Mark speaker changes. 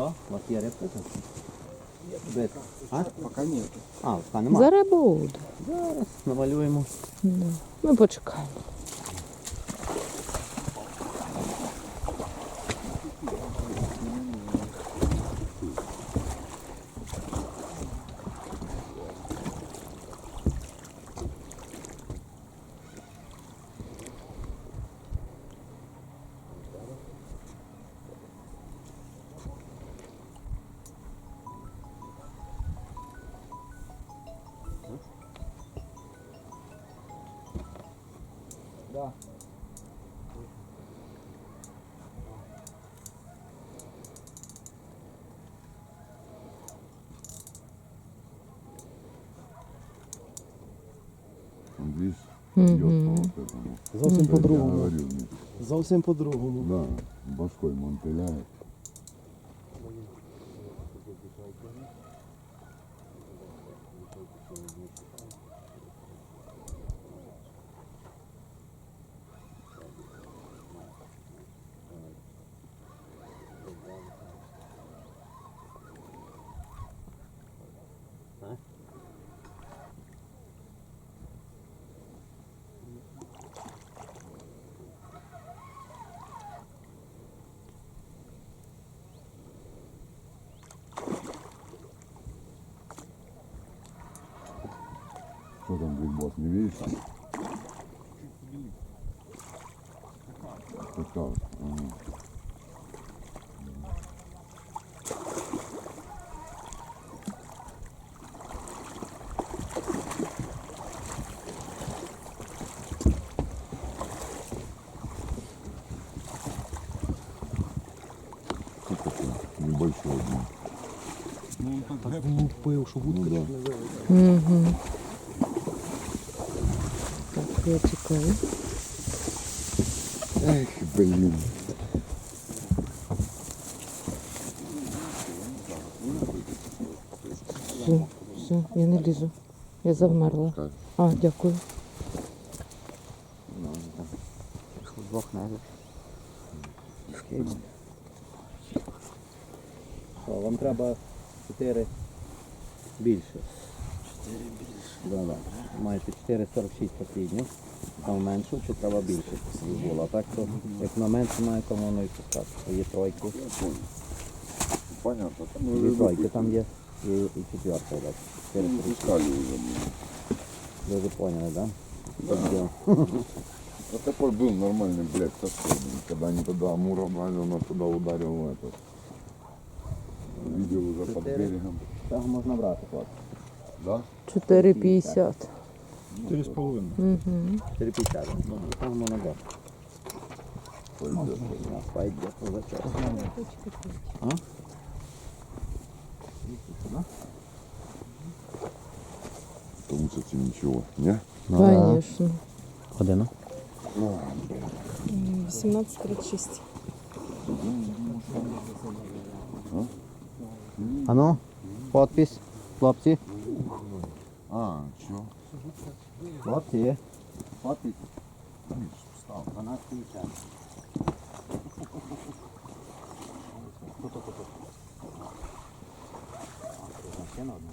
Speaker 1: Що? У вас є рибка? тут? Без. А?
Speaker 2: Пока нет.
Speaker 1: А, пока нема.
Speaker 3: Зараз буде.
Speaker 1: Зараз намалюємо.
Speaker 3: Да. Ми почекаємо.
Speaker 2: Да.
Speaker 4: Видишь,
Speaker 3: Мгм.
Speaker 4: бьет по вот этому.
Speaker 2: Зовсім
Speaker 4: Я
Speaker 2: по-другому.
Speaker 4: говорил, мне,
Speaker 2: Зовсім по-другому.
Speaker 4: да, башкой мотыляет. Кто там будет босс, не видишь? Пока. Ага. Небольшой один.
Speaker 2: Ну, так гепнув пив, що вудка
Speaker 4: да.
Speaker 3: Угу. Так, я тікаю.
Speaker 4: Эх, блин.
Speaker 3: Все, все, я не лізу. Я завмерла. А, дякую.
Speaker 1: Ну. Двох навіть. Вам треба 4 більше. 4 більше. Да, да. Маєте 4,46 потрібно. Там менше, чи треба більше щоб було. А так то, як на менше має, то воно і пускати. Є тройки.
Speaker 4: Понятно. Там
Speaker 1: Дві
Speaker 4: уже
Speaker 1: тройки там є. І, і четверта. Так. Чотири
Speaker 4: Ну,
Speaker 1: тройки.
Speaker 4: пускали уже. блин.
Speaker 1: Ви вже поняли, так? Да?
Speaker 4: А такой был нормальный, блядь, совсем. Когда они тогда Амура брали, он нас туда ударил в этот. Видел уже под
Speaker 1: Четыре.
Speaker 4: берегом.
Speaker 1: Так можна брати, хлопці.
Speaker 4: Да?
Speaker 3: 4,50.
Speaker 2: 4,5.
Speaker 3: Угу.
Speaker 1: 4,50. Повно назад.
Speaker 4: Пойдет
Speaker 1: за
Speaker 4: час. Ничего, не?
Speaker 3: Конечно.
Speaker 1: Година?
Speaker 5: 18.36.
Speaker 1: А ну, подпись, хлопці. Хлопці. Подпись. Став, 12,50. Ще на одну.